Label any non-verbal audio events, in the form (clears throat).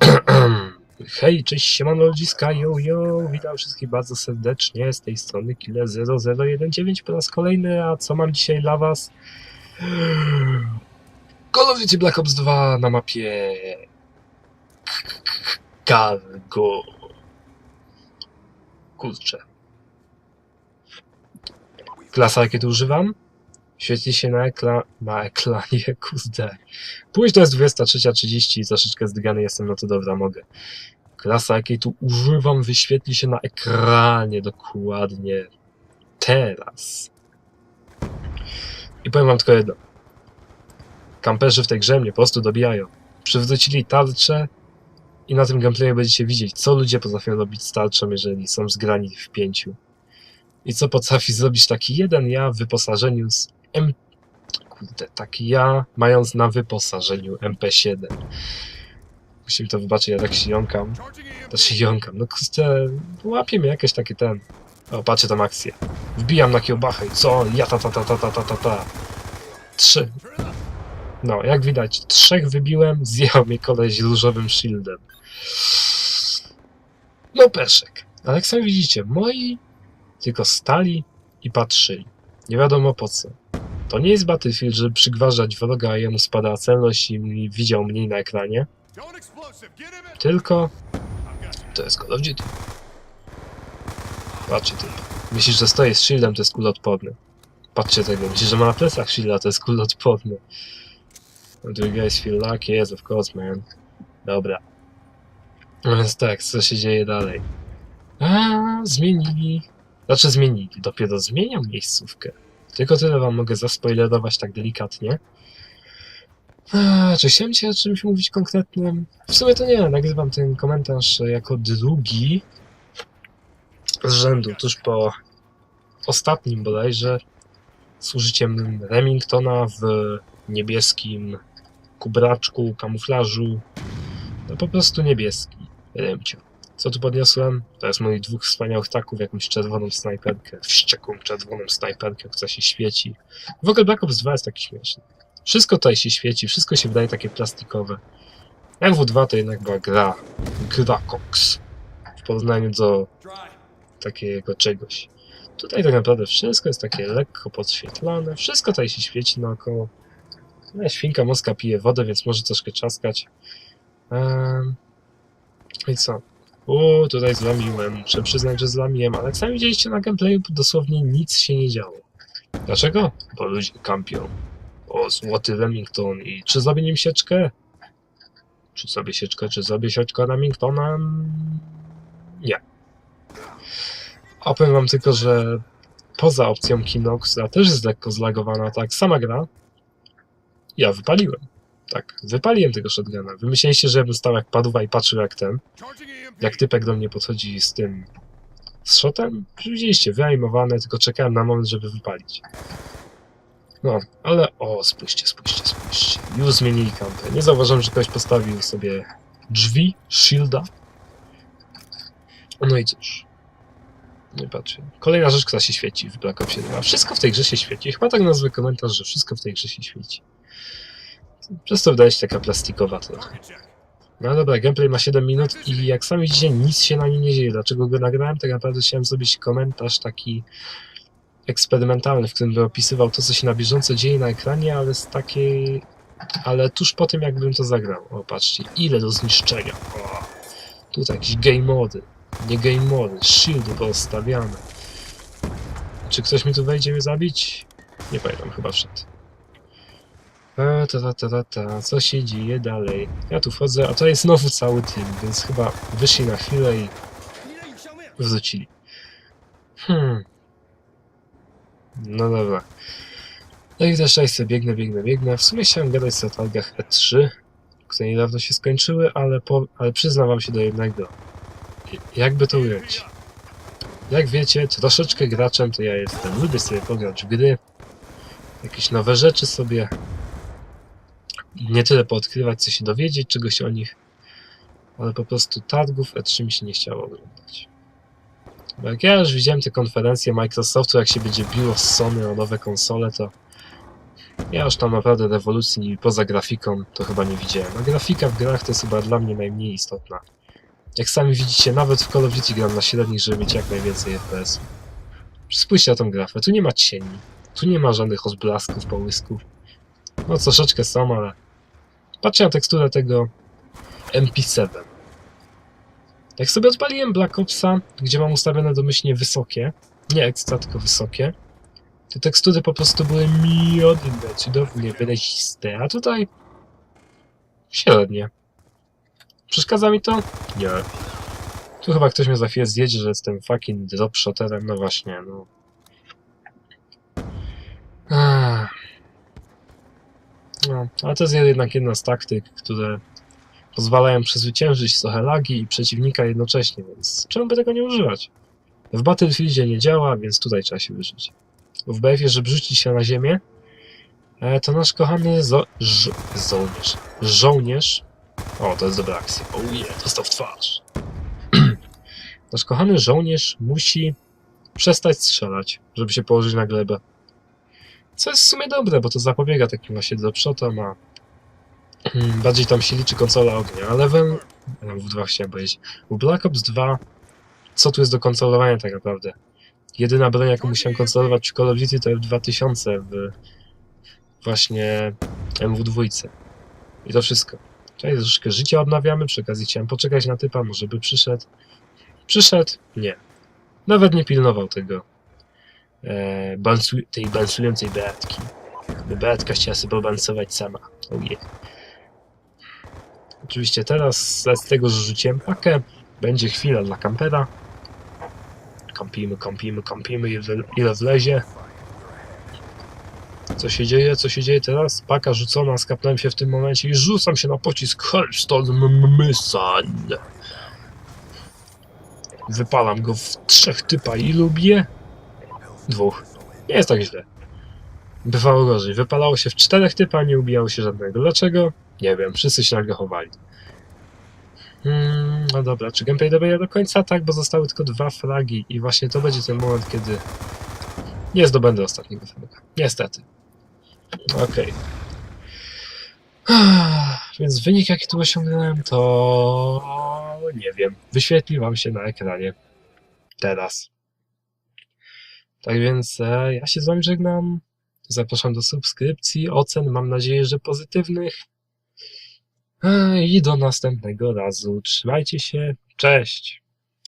(clears throat) Hej, cześć, siemano ludziska, yo, yo, witam wszystkich bardzo serdecznie, z tej strony Killer0019 po raz kolejny, a co mam dzisiaj dla was? (gasps) Call of Duty Black Ops 2 na mapie Cargo. Kurczę. Klasa, jakie tu używam? Świetli się na, ekla na ekranie, (laughs) kurde. Pójdź to jest 23.30 i troszeczkę zdygany jestem, no to dobra, mogę. Klasa, jakiej tu używam, wyświetli się na ekranie dokładnie teraz. I powiem wam tylko jedno. Kamperzy w tej grze mnie po prostu dobijają. Przywrócili tarczę i na tym gameplayu będziecie widzieć, co ludzie potrafią robić z tarczą, jeżeli są zgrani w pięciu. I co potrafi zrobić taki jeden ja w wyposażeniu z M... Kurde, taki ja, mając na wyposażeniu MP7. Musimy to wybaczyć, ja tak się jąkam. Znaczy jąkam, no kurde, łapie mnie jakieś takie ten... O, patrzcie tam akcję. Wbijam na kiełbachę i co? Ja ta ta ta ta ta ta ta ta. Trzy. No, jak widać, trzech wybiłem, (laughs) zjechał mnie koleś różowym shieldem. No peszek. Ale jak sami widzicie, moi tylko stali i patrzyli. Nie wiadomo po co. To nie jest Battlefield, żeby przygważać wroga, a jemu spada celność i widział mniej na ekranie. Tylko to jest Call of Duty. Patrzcie ty. Myślisz, że stoi z shieldem, to jest kuloodporny. Patrzcie tego. Myślisz, że ma na plecach shielda, to jest kuloodporny. Do you guys feel lucky? Yes, of course, man. Dobra. No Więc tak, co się dzieje dalej? A, zmienili. Znaczy zmienili, dopiero zmieniam miejscówkę. Tylko tyle wam mogę zaspoilerować tak delikatnie. A, czy chciałem dzisiaj o czymś mówić konkretnym? W sumie to nie, nagrywam ten komentarz jako drugi z rzędu, tuż po ostatnim bodajże z użyciem Remingtona w niebieskim kubraczku, kamuflażu. No po prostu niebieski. Remcio. Co tu podniosłem? To jest moich dwóch wspaniałych taków, jakąś czerwoną snajperkę, wściekłą czerwoną snajperkę, która się świeci. W ogóle Black Ops 2 jest taki śmieszny. Wszystko tutaj się świeci, wszystko się wydaje takie plastikowe. MW2 to jednak była gra. Gra Cox. W porównaniu do takiego czegoś. Tutaj tak naprawdę wszystko jest takie lekko podświetlone, wszystko tutaj się świeci naokoło. No, świnka moska pije wodę, więc może troszkę czaskać. Um, I co? O, tutaj zlamiłem. Muszę przyznać, że zlamiłem, ale jak sami widzieliście na gameplayu, dosłownie nic się nie działo. Dlaczego? Bo ludzie kampią. O, złoty Remington i czy zrobię nim sieczkę? Czy sobie sieczkę, czy zrobię sieczkę Remingtona? Nie. A powiem wam tylko, że poza opcją Kino, też jest lekko zlagowana, tak, sama gra, ja wypaliłem. Tak, wypaliłem tego shotguna. Wy myśleliście, że ja bym stał jak padła i patrzył jak ten, jak typek do mnie podchodzi z tym, z shotem? Widzieliście, wyajmowane, tylko czekałem na moment, żeby wypalić. No, ale o, spójrzcie, spójrzcie, spójrzcie. Już zmienili kampę. Nie zauważyłem, że ktoś postawił sobie drzwi, shielda. No i cóż. Nie patrzę. Kolejna rzecz, która się świeci w Black Ops 2. Wszystko w tej grze się świeci. Chyba tak nazwę komentarz, że wszystko w tej grze się świeci. Przez to wydaje się taka plastikowa trochę. No dobra, gameplay ma 7 minut i jak sami widzicie, nic się na nim nie dzieje. Dlaczego go nagrałem? Tak naprawdę chciałem zrobić komentarz taki eksperymentalny, w którym bym opisywał to, co się na bieżąco dzieje na ekranie, ale z takiej... ale tuż po tym, jakbym to zagrał. O, patrzcie, ile do zniszczenia. O, tutaj jakieś game mody. Nie game mody, shieldy postawiane. Czy ktoś mi tu wejdzie mnie zabić? Nie pamiętam, chyba wszedł. A, ta, ta, ta, ta, ta, co się dzieje dalej? Ja tu wchodzę, a to jest znowu cały team, więc chyba wyszli na chwilę i wrócili. Hmm. No dobra. No i też sobie biegnę, biegnę, biegnę. W sumie chciałem gadać o targach E3, które niedawno się skończyły, ale, po, ale przyznam wam się do jednego. Jakby to ująć? Jak wiecie, troszeczkę graczem to ja jestem. Lubię sobie pograć w gry, jakieś nowe rzeczy sobie nie tyle poodkrywać, co się dowiedzieć czegoś o nich, ale po prostu targów E3 mi się nie chciało oglądać. Bo jak ja już widziałem te konferencje Microsoftu, jak się będzie biło z Sony o nowe konsole, to Ja już tam naprawdę rewolucji poza grafiką to chyba nie widziałem. A grafika w grach to jest chyba dla mnie najmniej istotna. Jak sami widzicie, nawet w Call of Duty gram na średnich, żeby mieć jak najwięcej FPS. Spójrzcie na tą grafę, tu nie ma cieni. Tu nie ma żadnych odblasków, połysków. No troszeczkę są, ale... Patrzcie na teksturę tego MP7. Jak sobie odpaliłem Black Opsa, gdzie mam ustawione domyślnie wysokie, nie ekstra, tylko wysokie, te tekstury po prostu były miodne, cudownie wyraziste, a tutaj średnie. Przeszkadza mi to? Nie. Tu chyba ktoś mnie za chwilę zjedzie, że jestem fucking dropshotterem, no właśnie, no. Ach. No, ale to jest jednak jedna z taktyk, które pozwalają przezwyciężyć trochę lagi i przeciwnika jednocześnie, więc czemu by tego nie używać? W Battlefieldzie nie działa, więc tutaj trzeba się wyżyć. W BF-ie, żeby rzucić się na ziemię, e, to nasz kochany zo ż żołnierz. Żołnierz. O, to jest dobra akcja. O je, dostał w twarz. (clears throat) nasz kochany żołnierz musi przestać strzelać, żeby się położyć na glebę. Co jest w sumie dobre, bo to zapobiega takim właśnie dropshotom, a mm, bardziej tam się liczy konsola ognia, ale w, w 2 chciałem powiedzieć. W Black Ops 2 co tu jest do kontrolowania tak naprawdę? Jedyna broń, jaką musiałem kontrolować w Call of Duty to F2000 w właśnie MW2. I to wszystko. Tutaj troszeczkę życia odnawiamy, przy okazji chciałem poczekać na typa, może by przyszedł. Przyszedł? Nie. Nawet nie pilnował tego e, bansu, tej bansującej beatki. By beatka chciała sobie pobansować sama. Ojej. Oczywiście teraz z tego, że rzuciłem pakę, będzie chwila dla kampera. Kampimy, kampimy, kampimy, ile, wlezie. Co się dzieje, co się dzieje teraz? Paka rzucona, skapnąłem się w tym momencie i rzucam się na pocisk Hellstone Missile. Wypalam go w trzech typa i lubię. Dwóch. Nie jest tak źle. Bywało gorzej. Wypalało się w czterech typa, nie ubijało się żadnego. Dlaczego? Nie wiem, wszyscy się nagle chowali. Hmm, no dobra, czy gameplay dobiega do końca? Tak, bo zostały tylko dwa fragi i właśnie to będzie ten moment, kiedy nie zdobędę ostatniego fraga. Niestety. Okej. (sighs) Więc wynik jaki tu osiągnąłem to... nie wiem. Wyświetli wam się na ekranie. Teraz. Tak więc e, ja się z wami żegnam. Zapraszam do subskrypcji, ocen, mam nadzieję, że pozytywnych. E, I do następnego razu. Trzymajcie się. Cześć.